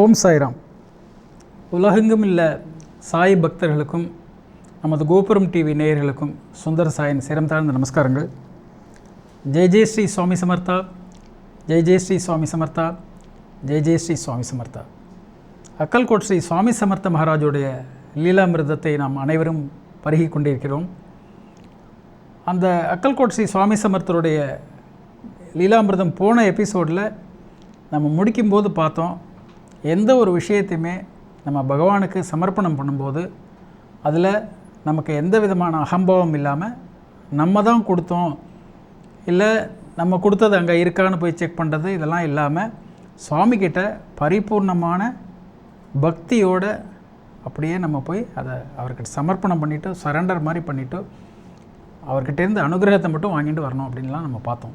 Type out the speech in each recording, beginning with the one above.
ஓம் சாய்ராம். உலகெங்கும் உள்ள சாய் பக்தர்களுக்கும் நமது கோபுரம் டிவி நேயர்களுக்கும் சுந்தர சாயின் சிரம் தாழ்ந்த நமஸ்காரங்கள். ஜெய் ஜெய் ஸ்ரீ சுவாமி சமர்த்தா. ஜெய் ஜெய் ஸ்ரீ சுவாமி சமர்த்தா. ஜெய் ஜெய் ஸ்ரீ சுவாமி சமர்த்தா. அக்கல்கோட் ஸ்ரீ சுவாமி சமர்த்த மகாராஜுடைய லீலாமிர்தத்தை நாம் அனைவரும் பருகி கொண்டிருக்கிறோம். அந்த அக்கல்கோட் ஸ்ரீ சுவாமி சமர்த்தருடைய லீலாமிர்தம் போன எபிசோடில் நம்ம முடிக்கும்போது பார்த்தோம். எந்த ஒரு விஷயத்தையுமே நம்ம பகவானுக்கு சமர்ப்பணம் பண்ணும்போது அதில் நமக்கு எந்த விதமான அகம்பாவம் இல்லாமல் நம்ம தான் கொடுத்தோம் இல்லை நம்ம கொடுத்தது அங்கே இருக்கான்னு போய் செக் பண்ணுறது இதெல்லாம் இல்லாமல் சுவாமிக்கிட்ட பரிபூர்ணமான பக்தியோட அப்படியே நம்ம போய் அதை அவர்கிட்ட சமர்ப்பணம் பண்ணிவிட்டு சரண்டர் மாதிரி பண்ணிவிட்டு அவர்கிட்டேருந்து அனுகிரகத்தை மட்டும் வாங்கிட்டு வரணும் அப்படின்லாம் நம்ம பார்த்தோம்.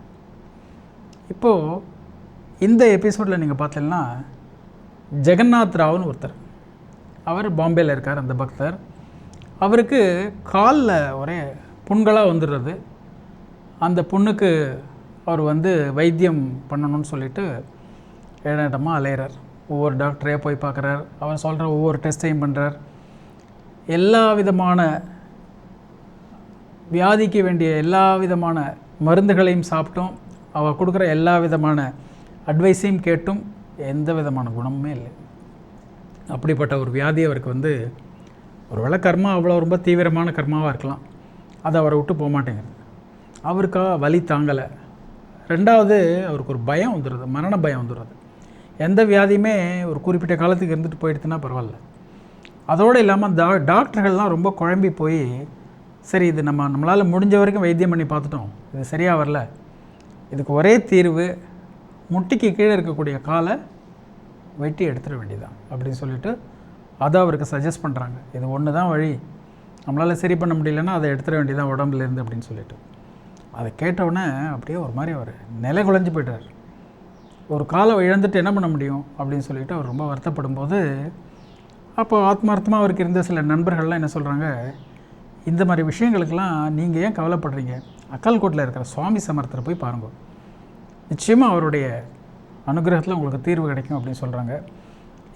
இப்போது இந்த எபிசோடில் நீங்கள் பார்த்தீங்கன்னா ஜெகநாத் ராவ்னு ஒருத்தர். அவர் பாம்பேயில் இருக்கார் அந்த பக்தர். அவருக்கு காலில் ஒரே புண்களாக வந்துடுறது. அந்த புண்ணுக்கு அவர் வந்து வைத்தியம் பண்ணணும்னு சொல்லிட்டு இடமா அலையிறார். ஒவ்வொரு டாக்டரே போய் பார்க்குறார். அவர் சொல்கிற ஒவ்வொரு டெஸ்ட்டையும் பண்ணுறார் எல்லா விதமான வியாதிக்கு வேண்டிய எல்லா விதமான மருந்துகளையும் சாப்பிட்டும். அவர் கொடுக்குற எல்லா விதமான அட்வைஸையும் கேட்டும். எந்த விதமான குணமுமே இல்லை. அப்படிப்பட்ட ஒரு வியாதி அவருக்கு வந்து ஒரு வேளை கர்மா அவ்வளோ ரொம்ப தீவிரமான கர்மாவாக இருக்கலாம். அது அவரை விட்டு போக மாட்டேங்குது. அவருக்கா வலி தாங்கலை. ரெண்டாவது அவருக்கு ஒரு பயம் வந்துடுது மரண பயம் வந்துடுறது எந்த வியாதியுமே ஒரு குறிப்பிட்ட காலத்துக்கு இருந்துட்டு போயிடுச்சுன்னா பரவாயில்ல. அதோடு இல்லாமல் டா டாக்டர்கள்லாம் ரொம்ப குழம்பி போய் சரி இது நம்ம நம்மளால் முடிஞ்ச வரைக்கும் வைத்தியம் பண்ணி பார்த்துட்டோம். இது சரியாக வரல. இதுக்கு ஒரே தீர்வு முட்டிக்கு கீழே இருக்கக்கூடிய காலை வெட்டி எடுத்துட வேண்டியதான் அப்படின்னு சொல்லிட்டு அதை அவருக்கு சஜஸ்ட் பண்ணுறாங்க இது ஒன்று தான் வழி. நம்மளால் சரி பண்ண முடியலன்னா அதை எடுத்துட வேண்டியதான் உடம்புலேருந்து அப்படின்னு சொல்லிட்டு. அதை கேட்டவுடனே அப்படியே ஒரு மாதிரி அவர் நிலை குலைஞ்சு போயிட்டார். ஒரு காலை இழந்துட்டு என்ன பண்ண முடியும் அப்படின்னு சொல்லிட்டு அவர் ரொம்ப வருத்தப்படும் போது அப்போ ஆத்மார்த்தமாக அவருக்கு இருந்த சில நண்பர்கள்லாம் என்ன சொல்கிறாங்க இந்த மாதிரி விஷயங்களுக்கெல்லாம் நீங்கள் ஏன் கவலைப்படுறீங்க? அக்கல்கோட்டில் இருக்கிற சுவாமி சமர்த்தரை போய் பாருங்கள் நிச்சயமாக அவருடைய அனுகிரகத்தில் உங்களுக்கு தீர்வு கிடைக்கும் அப்படின்னு சொல்கிறாங்க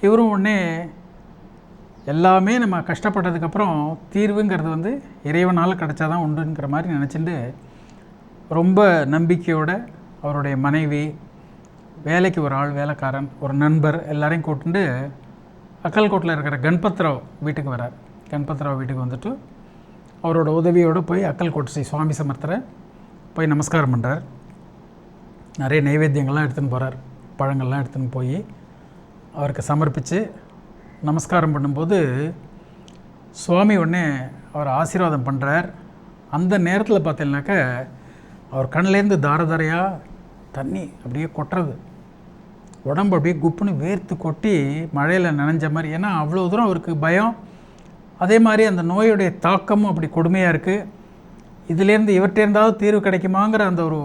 இவரும் உடனே எல்லாமே நம்ம கஷ்டப்பட்டதுக்கப்புறம் தீர்வுங்கிறது வந்து இறைவனால் கிடைச்சாதான் உண்டுங்கிற மாதிரி நினச்சிட்டு ரொம்ப நம்பிக்கையோட அவருடைய மனைவி வேலைக்கு ஒரு ஆள் வேலைக்காரன் ஒரு நண்பர் எல்லாரையும் கூட்டுண்டு அக்கல்கோட்டில் இருக்கிற கண்பத்ராவ் வீட்டுக்கு வரார். கண்பத்ராவ் வீட்டுக்கு வந்துட்டு அவரோட உதவியோடு போய் அக்கல்கோட் ஸ்ரீ சுவாமி சமர்த்தரை போய் நமஸ்காரம் பண்ணுறார் நிறைய நைவேத்தியங்கள்லாம் எடுத்துன்னு போகிறார் பழங்கள்லாம் எடுத்துன்னு போய் அவருக்கு சமர்ப்பித்து நமஸ்காரம் பண்ணும்போது சுவாமி உடனே அவர் ஆசீர்வாதம் பண்ணுறார் அந்த நேரத்தில் பார்த்தீங்கன்னாக்க அவர் கண்ணிலேருந்து தார தாரையாக தண்ணி அப்படியே கொட்டுறது. உடம்பு அப்படியே குப்புன்னு வேர்த்து கொட்டி மழையில் நனைஞ்ச மாதிரி. ஏன்னா அவ்வளோ தூரம் அவருக்கு பயம். அதே மாதிரி அந்த நோயுடைய தாக்கமும் அப்படி கொடுமையாக இருக்குது இதுலேருந்து இவர்கிட்டேருந்தாவது தீர்வு கிடைக்குமாங்கிற அந்த ஒரு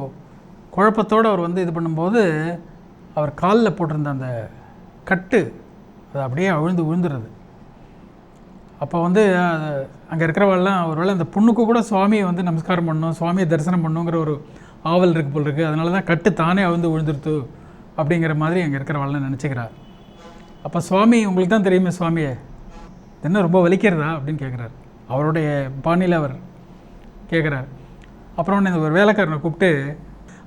குழப்பத்தோடு அவர் வந்து இது பண்ணும்போது அவர் காலில் போட்டிருந்த அந்த கட்டு அது அப்படியே அவிழ்ந்து விழுந்துடுறது அப்போ வந்து அங்கே இருக்கிறவெல்லாம் ஒருவேளை அந்த பொண்ணுக்கு கூட சுவாமியை வந்து நமஸ்காரம் பண்ணணும் சுவாமியை தரிசனம் பண்ணணுங்கிற ஒரு ஆவல் இருக்கு போல் இருக்குது அதனால தான் கட்டு தானே அவிழ்ந்து விழுந்துருத்து அப்படிங்கிற மாதிரி அங்கே இருக்கிறவெல்லாம் நினச்சிக்கிறார். அப்போ சுவாமி உங்களுக்கு தான் தெரியுமே சுவாமியே என்ன ரொம்ப வலிக்கிறதா? அப்படின்னு கேட்குறாரு அவருடைய பாணியில் அவர் கேட்குறாரு அப்புறம் இந்த ஒரு வேலைக்காரனை கூப்பிட்டு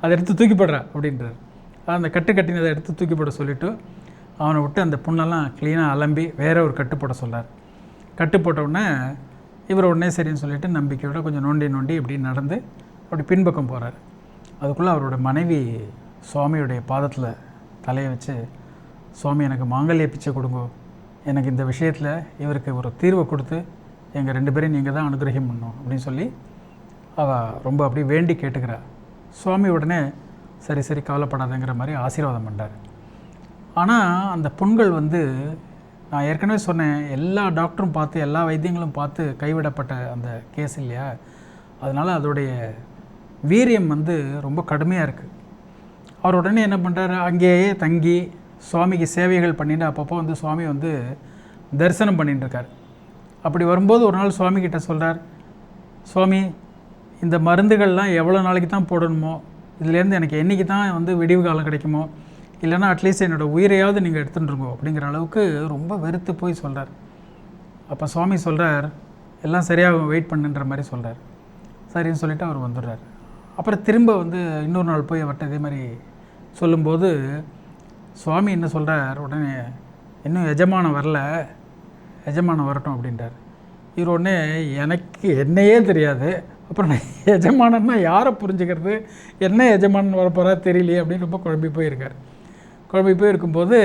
அதை எடுத்து தூக்கி போடுறா அப்படின்றார். அந்த கட்டு கட்டினதை எடுத்து தூக்கி போட சொல்லிவிட்டு அவனை விட்டு அந்த புண்ணெல்லாம் க்ளீனாக அலம்பி வேற ஒரு கட்டு போட சொல்லார் கட்டு போட்ட உடனே இவர் உடனே சரின்னு சொல்லிட்டு நம்பிக்கையோட கொஞ்சம் நோண்டி நோண்டி இப்படி நடந்து அப்படி பின்பக்கம் போகிறார் அதுக்குள்ளே அவரோட மனைவி சுவாமியுடைய பாதத்தில் தலையை வச்சு சுவாமி எனக்கு மாங்கல்ய பிச்சை கொடுங்கோ. எனக்கு இந்த விஷயத்தில் இவருக்கு ஒரு தீர்வை கொடுத்து எங்கள் ரெண்டு பேரையும் நீங்கள் தான் அனுகிரகம் பண்ணும் அப்படின்னு சொல்லி அவள் ரொம்ப அப்படி வேண்டி கேட்டுக்கிறாள் சுவாமி உடனே சரி சரி கவலைப்படாதங்கிற மாதிரி ஆசீர்வாதம் பண்ணார் ஆனால் அந்த புண்கள் வந்து நான் ஏற்கனவே சொன்னேன் எல்லா டாக்டரும் பார்த்து எல்லா வைத்தியங்களும் பார்த்து கைவிடப்பட்ட அந்த கேஸ் இல்லையா? அதனால் அதோடைய வீரியம் வந்து ரொம்ப கடுமையாக இருக்குது அவர் உடனே என்ன பண்ணுறாரு அங்கேயே தங்கி சுவாமிக்கு சேவைகள் பண்ணிட்டு அப்பப்போ வந்து சுவாமி வந்து தரிசனம் பண்ணிட்டுருக்கார் அப்படி வரும்போது ஒரு நாள் சுவாமி கிட்ட சொல்கிறார் சுவாமி இந்த மருந்துகள்லாம் எவ்வளோ நாளைக்கு தான் போடணுமோ இதுலேருந்து எனக்கு என்றைக்கு தான் வந்து விடிவு காலம் கிடைக்குமோ இல்லைன்னா அட்லீஸ்ட் என்னோடய உயிரையாவது நீங்கள் எடுத்துட்டுருங்கோ அப்படிங்கிற அளவுக்கு ரொம்ப வெறுத்து போய் சொல்கிறார் அப்போ சுவாமி சொல்கிறார் எல்லாம் சரியாக வெயிட் பண்ணுன்ற மாதிரி சொல்கிறார் சரின்னு சொல்லிவிட்டு அவர் வந்துடுறார். அப்புறம் திரும்ப வந்து இன்னொரு நாள் போய் அவர்கிட்ட இதே மாதிரி சொல்லும்போது சுவாமி என்ன சொல்கிறார் உடனே இன்னும் எஜமானம் வரல எஜமானம் வரட்டும் அப்படின்றார். இவர் உடனே எனக்கு என்னையே தெரியாது. அப்புறம் நான் எஜமானன்னா யாரை புரிஞ்சுக்கிறது? என்ன எஜமானன் வரப்போகிறா தெரியலையே அப்படின்னு ரொம்ப குழம்பி போயிருக்கார். குழம்பி போய் இருக்கும்போது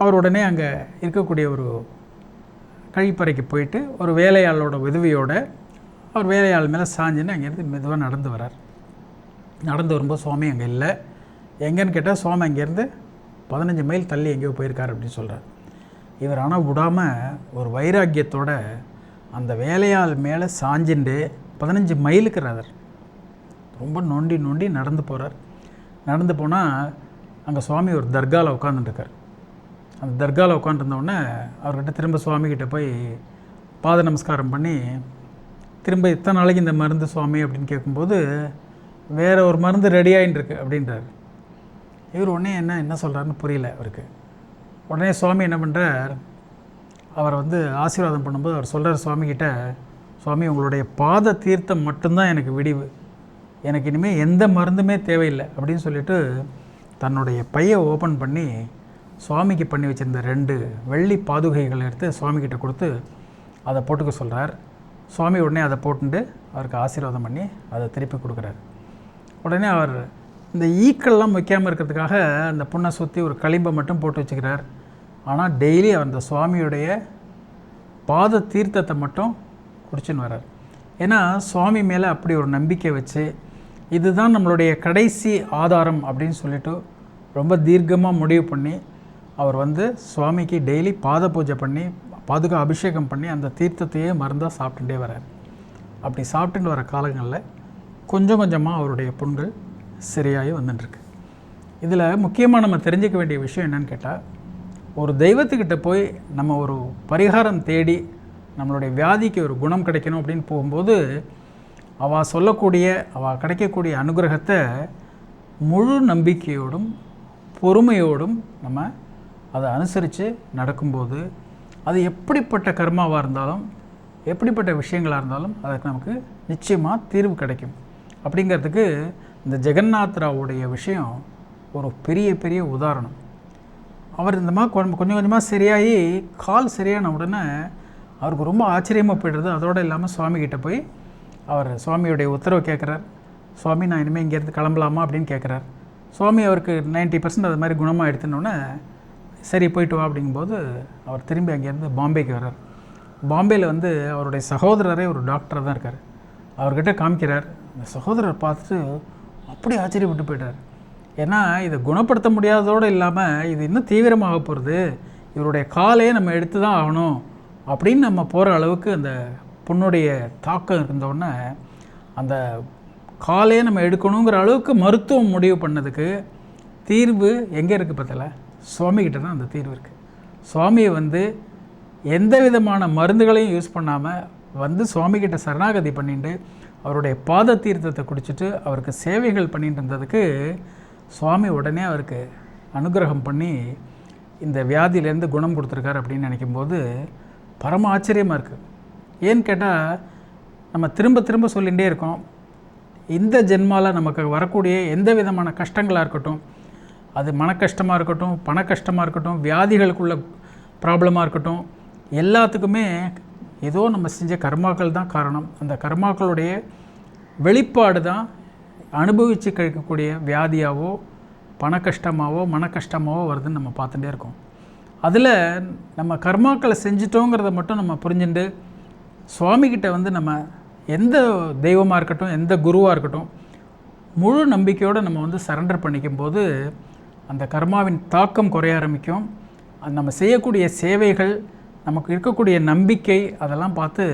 அவர் உடனே அங்கே இருக்கக்கூடிய ஒரு கழிப்பறைக்கு போயிட்டு ஒரு வேலையாளோட உதவியோட அவர் வேலையாள் மேலே சாஞ்சுன்னு அங்கேருந்து மெதுவாக நடந்து வரார். நடந்து வரும்போது சுவாமி அங்கே இல்லை. எங்கேன்னு கேட்டால் சுவாமி அங்கேருந்து பதினஞ்சு மைல் தள்ளி எங்கேயோ போயிருக்கார் அப்படின்னு சொல்கிறார் இவர் ஆனால் விடாமல் ஒரு வைராக்கியத்தோட அந்த வேலையாள் மேலே சாஞ்சுண்டு பதினஞ்சு மைலுக்கு மைலுக்குறார் ரொம்ப நொண்டி நொண்டி நடந்து போகிறார் நடந்து போனால் அங்கே சுவாமி ஒரு தர்காவில் உட்காந்துட்டுருக்கார் அந்த தர்காவில் உட்காந்துருந்தோடனே அவர்கிட்ட திரும்ப சுவாமிகிட்ட போய் பாத நமஸ்காரம் பண்ணி திரும்ப இத்தனை நாளைக்கு இந்த மருந்து சுவாமி? அப்படின்னு கேட்கும்போது வேறு ஒரு மருந்து ரெடி ஆகிட்டுருக்கு அப்படின்றார். இவர் உடனே என்ன என்ன சொல்கிறாருன்னு புரியல அவருக்கு. உடனே சுவாமி என்ன பண்ணுறார் அவர் வந்து ஆசீர்வாதம் பண்ணும்போது அவர் சொல்கிறார் சுவாமிகிட்ட சுவாமி உங்களுடைய பாத தீர்த்தம் மட்டும்தான் எனக்கு விடிவு. எனக்கு இனிமேல் எந்த மருந்துமே தேவையில்லை. அப்படின்னு சொல்லிட்டு தன்னுடைய பையை ஓப்பன் பண்ணி சுவாமிக்கு பண்ணி வச்சுருந்த ரெண்டு வெள்ளி பாதுகைகளை எடுத்து சுவாமிகிட்ட கொடுத்து அதை போட்டுக்க சொல்கிறார் சுவாமி உடனே அதை போட்டுட்டு அவருக்கு ஆசீர்வாதம் பண்ணி அதை திருப்பி கொடுக்குறாரு. உடனே அவர் இந்த ஈக்கள்லாம் வைக்காமல் இருக்கிறதுக்காக அந்த புண்ணை சுற்றி ஒரு களிம்பை மட்டும் போட்டு வச்சுக்கிறார். ஆனால் டெய்லி அவர் அந்த சுவாமியுடைய பாத தீர்த்தத்தை மட்டும் குடிச்சுன்னு வர்றார். ஏன்னா சுவாமி மேலே அப்படி ஒரு நம்பிக்கை வச்சு இதுதான் நம்மளுடைய கடைசி ஆதாரம் அப்படின்னு சொல்லிட்டு ரொம்ப தீர்க்கமாக முடிவு பண்ணி அவர் வந்து சுவாமிக்கு டெய்லி பாத பூஜை பண்ணி பாதுகா அபிஷேகம் பண்ணி அந்த தீர்த்தத்தையே மருந்தாக சாப்பிட்டுட்டே வரார் அப்படி சாப்பிட்டுட்டு வர காலங்களில் கொஞ்சம் கொஞ்சமாக அவருடைய புண்கள் சரியாகி வந்துட்டுருக்கு. இதில் முக்கியமாக நம்ம தெரிஞ்சுக்க வேண்டிய விஷயம் என்னன்னு கேட்டால் ஒரு தெய்வத்துக்கிட்ட போய் நம்ம ஒரு பரிகாரம் தேடி நம்மளுடைய வியாதிக்கு ஒரு குணம் கிடைக்கணும் அப்படின்னு போகும்போது அவள் சொல்லக்கூடிய அவள் கிடைக்கக்கூடிய அனுகிரகத்தை முழு நம்பிக்கையோடும் பொறுமையோடும் நம்ம அதை அனுசரித்து நடக்கும்போது அது எப்படிப்பட்ட கர்மாவாக இருந்தாலும் எப்படிப்பட்ட விஷயங்களாக இருந்தாலும் அதுக்கு நமக்கு நிச்சயமாக தீர்வு கிடைக்கும். அப்படிங்கிறதுக்கு இந்த ஜெகநாத்ராவுடைய விஷயம் ஒரு பெரிய பெரிய உதாரணம். அவர் இந்த மாதிரி கொஞ்சம் கொஞ்சமாக சரியாகி கால் சரியான உடனே அவருக்கு ரொம்ப ஆச்சரியமாக போய்டுறது. அதோடு இல்லாமல் சுவாமிகிட்ட போய் அவர் சுவாமியுடைய உத்தரவு கேட்குறார் சுவாமி நான் இனிமேல் இங்கேருந்து கிளம்பலாமா? அப்படின்னு கேட்குறார் சுவாமி அவருக்கு நைன்ட்டி பர்சன்ட் அது மாதிரி குணமாக எடுத்துனோடனே சரி போயிட்டு வா. அப்படிங்கும்போது அவர் திரும்பி அங்கேருந்து பாம்பேக்கு வர்றார். பாம்பேயில் வந்து அவருடைய சகோதரரே ஒரு டாக்டராக தான் இருக்கார். அவர்கிட்ட காமிக்கிறார். அந்த சகோதரர் பார்த்துட்டு அப்படி ஆச்சரியப்பட்டு போயிட்டார். ஏன்னா இதை குணப்படுத்த முடியாததோடு இல்லாமல் இது இன்னும் தீவிரமாக போகிறது இவருடைய காலையே நம்ம எடுத்து தான் ஆகணும் அப்படின்னு நம்ம போகிற அளவுக்கு அந்த பொண்ணுடைய தாக்கம் இருந்தோடனே அந்த காலையே நம்ம எடுக்கணுங்கிற அளவுக்கு மருத்துவம் முடிவு பண்ணதுக்கு தீர்வு எங்கே இருக்குது பார்த்தல? சுவாமிகிட்ட தான் அந்த தீர்வு இருக்குது சுவாமியை வந்து எந்த விதமான மருந்துகளையும் யூஸ் பண்ணாமல் வந்து சுவாமிகிட்ட சரணாகதி பண்ணிட்டு அவருடைய பாத தீர்த்தத்தை குடிச்சிட்டு அவருக்கு சேவைகள் பண்ணிட்டு இருந்ததுக்கு சுவாமி உடனே அவருக்கு அனுகிரகம் பண்ணி இந்த வியாதியிலேருந்து குணம் கொடுத்துருக்காரு அப்படின்னு நினைக்கும்போது பரம ஆச்சரியமாக இருக்குது ஏன்னு கேட்டால் நம்ம திரும்ப திரும்ப சொல்லிகிட்டே இருக்கோம். இந்த ஜென்மாவில் நமக்கு வரக்கூடிய எந்த விதமான கஷ்டங்களாக இருக்கட்டும் அது மன கஷ்டமாக இருக்கட்டும் பண கஷ்டமாக இருக்கட்டும் வியாதிகளுக்குள்ள ப்ராப்ளமாக இருக்கட்டும் எல்லாத்துக்குமே ஏதோ நம்ம செஞ்ச கர்மாக்கள் தான் காரணம். அந்த கர்மாக்களுடைய வெளிப்பாடு தான் அனுபவித்து கழிக்கக்கூடிய வியாதியாவோ பண கஷ்டமாவோ மன கஷ்டமாவோ வருதுன்னு நம்ம பார்த்துட்டே இருக்கோம். அதில் நம்ம கர்மாக்களை செஞ்சிட்டோங்கிறத மட்டும் நம்ம புரிஞ்சுட்டு சுவாமிகிட்ட வந்து நம்ம எந்த தெய்வமாக இருக்கட்டும் எந்த குருவாக இருக்கட்டும் முழு நம்பிக்கையோடு நம்ம வந்து சரண்டர் பண்ணிக்கும் போது அந்த கர்மாவின் தாக்கம் குறைய ஆரம்பிக்கும். அது நம்ம செய்யக்கூடிய சேவைகள் நமக்கு இருக்கக்கூடிய நம்பிக்கை அதெல்லாம் பார்த்து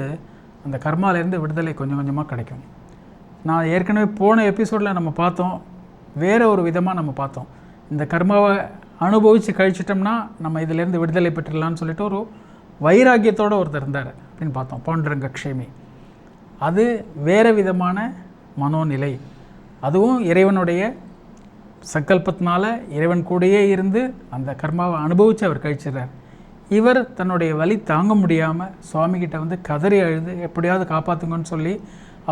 அந்த கர்மாலேருந்து விடுதலை கொஞ்சம் கொஞ்சமாக கிடைக்கும். நான் ஏற்கனவே போன எபிசோடில் நம்ம பார்த்தோம் வேறு ஒரு விதமாக நம்ம பார்த்தோம். இந்த கர்மாவை அனுபவித்து கழிச்சிட்டோம்னா நம்ம இதிலேருந்து விடுதலை பெற்றுடலாம்னு சொல்லிட்டு ஒரு வைராக்கியத்தோடு ஒருத்தர் இருந்தார் அப்படின்னு பார்த்தோம் பாண்டுரங்க க்ஷேமி அது வேறு விதமான மனோநிலை. அதுவும் இறைவனுடைய சங்கல்பத்தினால இறைவன் கூடயே இருந்து அந்த கர்மாவை அனுபவித்து அவர் கழிச்சிடுறார். இவர் தன்னுடைய வலி தாங்க முடியாமல் சுவாமிகிட்ட வந்து கதறி அழுது எப்படியாவது காப்பாற்றுங்கன்னு சொல்லி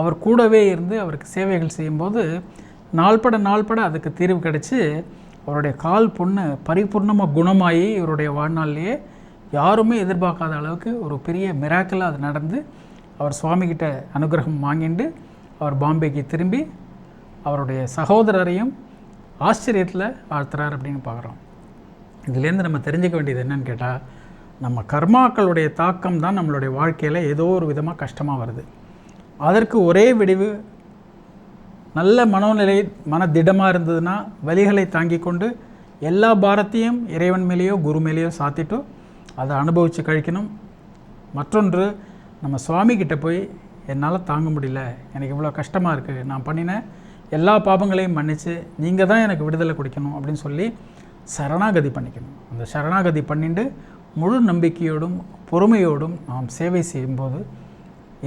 அவர் கூடவே இருந்து அவருக்கு சேவைகள் செய்யும்போது நாள்பட நாள்பட அதுக்கு தீர்வு கிடச்சி அவருடைய கால் பொண்ணு பரிபூர்ணமாக குணமாகி இவருடைய வாழ்நாள்லேயே யாருமே எதிர்பார்க்காத அளவுக்கு ஒரு பெரிய மிராக்கலாக அது நடந்து அவர் சுவாமிகிட்ட அனுகிரகம் வாங்கிண்டு அவர் பாம்பேக்கு திரும்பி அவருடைய சகோதரரையும் ஆச்சரியத்தில் ஆழ்த்துறார் அப்படின்னு பார்க்குறோம். இதுலேருந்து நம்ம தெரிஞ்சுக்க வேண்டியது என்னன்னு கேட்டால் நம்ம கர்மாக்களுடைய தாக்கம் தான் நம்மளுடைய வாழ்க்கையில் ஏதோ ஒரு விதமாக கஷ்டமாக வருது. அதற்கு ஒரே விடிவு நல்ல மனோநிலை மன திடமாக இருந்ததுன்னா வலிகளை தாங்கி கொண்டு எல்லா பாரத்தையும் இறைவன் மேலேயோ குரு மேலேயோ சாத்திட்டு அதை அனுபவித்து கழிக்கணும். மற்றொன்று நம்ம சுவாமிக்கிட்ட போய் என்னால் தாங்க முடியல. எனக்கு இவ்வளோ கஷ்டமாக இருக்குது நான் பண்ணின எல்லா பாபங்களையும் மன்னித்து நீங்கள் தான் எனக்கு விடுதலை கொடுக்கணும் அப்படின்னு சொல்லி சரணாகதி பண்ணிக்கணும். அந்த சரணாகதி பண்ணிட்டு முழு நம்பிக்கையோடும் பொறுமையோடும் நாம் சேவை செய்யும்போது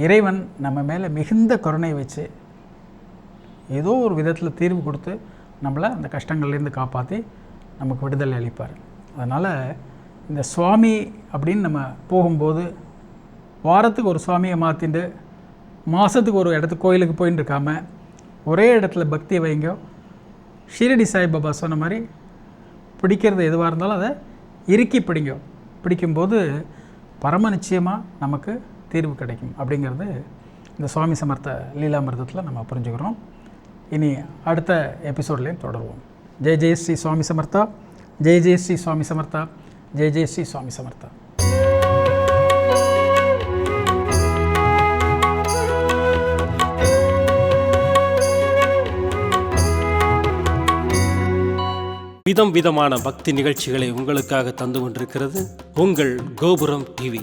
இறைவன் நம்ம மேலே மிகுந்த கருணை வச்சு ஏதோ ஒரு விதத்தில் தீர்வு கொடுத்து நம்மளை அந்த கஷ்டங்கள்லேருந்து காப்பாற்றி நமக்கு விடுதலை அளிப்பார். அதனால் இந்த சுவாமி அப்படின்னு நம்ம போகும்போது வாரத்துக்கு ஒரு சுவாமியை மாற்றிட்டு மாதத்துக்கு ஒரு இடத்துக்கு கோயிலுக்கு போயின்னு இருக்காமல் ஒரே இடத்துல பக்தி வைங்க. ஷிரடி சாய்பாபா சொன்ன மாதிரி பிடிக்கிறது எதுவாக இருந்தாலும் அதை இறுக்கி பிடிங்க. பிடிக்கும்போது பரம நிச்சயமாக நமக்கு தீர்வு கிடைக்கும் அப்படிங்கிறது இந்த சுவாமி சமர்த்த லீலாமிரதத்தில் நம்ம புரிஞ்சுக்கிறோம். இனி அடுத்த எபிசோட்லேயும் தொடருவோம். ஜெய் ஜெய் ஸ்ரீ சுவாமி சமர்த்தா ஜெய் ஜெய் ஸ்ரீ சுவாமி சமர்த்தா ஜெய் ஜெய் ஸ்ரீ சுவாமி சமர்த்தா. விதம் விதமான பக்தி நிகழ்ச்சிகளை உங்களுக்காக தந்து கொண்டிருக்கிறது உங்கள் கோபுரம் டிவி.